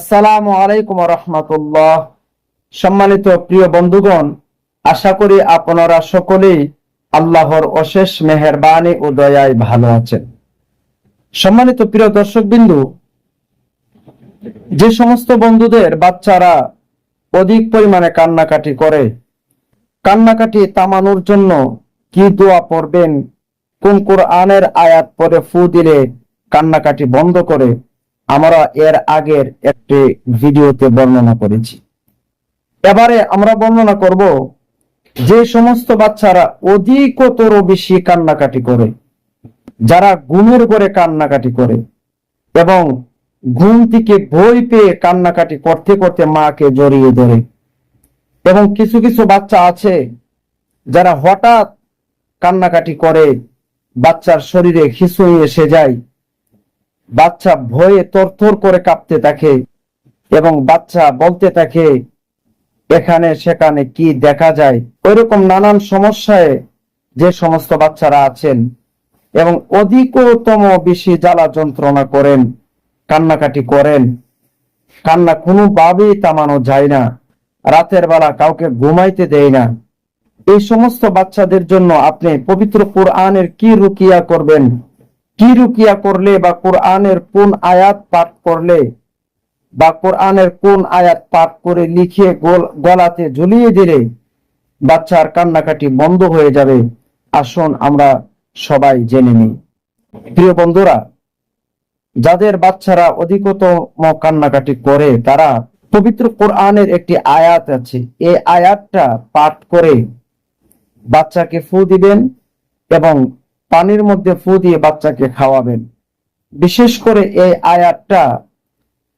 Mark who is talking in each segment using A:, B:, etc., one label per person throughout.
A: আসসালামু আলাইকুম রহমতুল্লাহ। সম্মানিত প্রিয় বন্ধুগণ, আশা করি আপনারা সকলেই আল্লাহর অশেষ মেহেরবানি ও দয়ায় ভালো আছেন। সম্মানিত প্রিয় দর্শক বিন্দু যে সমস্ত বন্ধুদের বাচ্চারা অধিক পরিমাণে কান্নাকাটি করে, কান্নাকাটি তামানোর জন্য কি দোয়া পড়বেন? কোন কোরআনের আয়াত পরে ফু দিলে কান্নাকাটি বন্ধ করে? আমরা এর আগের একটি ভিডিওতে বর্ণনা করেছি। এবারে আমরা বর্ণনা করব যে সমস্ত বাচ্চারা অধিকতর বেশি কান্নাকাটি করে, যারা ঘুমের করে কান্নাকাটি করে এবং ঘুম থেকে ভয় পেয়ে কান্নাকাটি করতে করতে মাকে জড়িয়ে ধরে এবং কিছু কিছু বাচ্চা আছে যারা হঠাৎ কান্নাকাটি করে, বাচ্চার শরীরে খিচুড়ি এসে যায়। বাচ্চা ভয়ে তরতর করে কাঁপতে থাকে এবং বাচ্চা বলতে থাকে, এখানে, সেখানে কি দেখা যায়? ওইরকম নানান সমস্যায় যে সমস্ত বাচ্চারা আছেন এবং অধিকতম বেশি জ্বালা যন্ত্রণা করেন, কান্নাকাটি করেন। কান্না কোনোভাবেই তামানো যায় না। রাতের বেলা কাউকে ঘুমাইতে দেয় না। এই সমস্ত বাচ্চাদের জন্য আপনি পবিত্র কোরআনের কি রুকিয়া করবেন? কি রুকিয়া করলে বা কোরআনের কোন আয়াত পাঠ করলে বা কোরআনের কোন আয়াত পাঠ করে লিখে গলাতে ঝুলিয়ে দিলে বাচ্চার কান্নাকাটি বন্ধ হয়ে যাবে। আসুন আমরা সবাই জেনে নিই। প্রিয় বন্ধুরা, যাদের বাচ্চারা অধিকতম কান্নাকাটি করে, তারা পবিত্র কোরআনের একটি আয়াত আছে। এই আয়াতটা পাঠ করে বাচ্চাকে ফু দিবেন এবং পানির মধ্যে ফু দিয়ে বাচ্চাকে খাওয়াবেন। বিশেষ করে এই আয়াতটা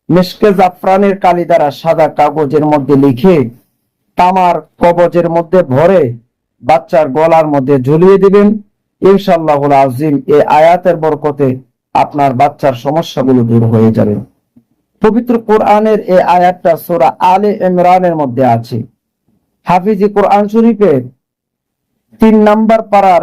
A: মেশকে জাফরানের কালি দ্বারা সাদা কাগজের মধ্যে লিখে, তামার কবজের মধ্যে ভরে বাচ্চার গলার মধ্যে ঝুলিয়ে দিবেন। ইনশাল্লাহুল আজিম এই আয়াতের বরকতে আপনার বাচ্চার সমস্যাগুলো দূর হয়ে যাবে। পবিত্র কোরআনের এই আয়াতটা সোরা আলে ইমরানের মধ্যে আছে। হাফিজি কোরআন শরীফের তিন নাম্বার পাড়ার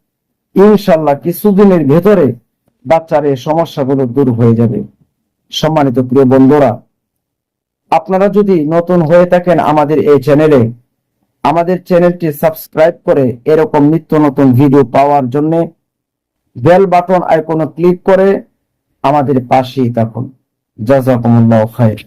A: ইনশাল্লাহ কিছুদিনের ভেতরে বাচ্চার এই সমস্যাগুলো দূর হয়ে যাবে। সম্মানিত প্রিয় বন্ধুরা, আপনারা যদি নতুন হয়ে থাকেন আমাদের এই চ্যানেলে, আমাদের চ্যানেলটি সাবস্ক্রাইব করে এরকম নিত্য নতুন ভিডিও পাওয়ার জন্য বেল বাটন আইকনে ক্লিক করে আমাদের পাশেই থাকুন। জাজাকুমুল্লাহ খায়ের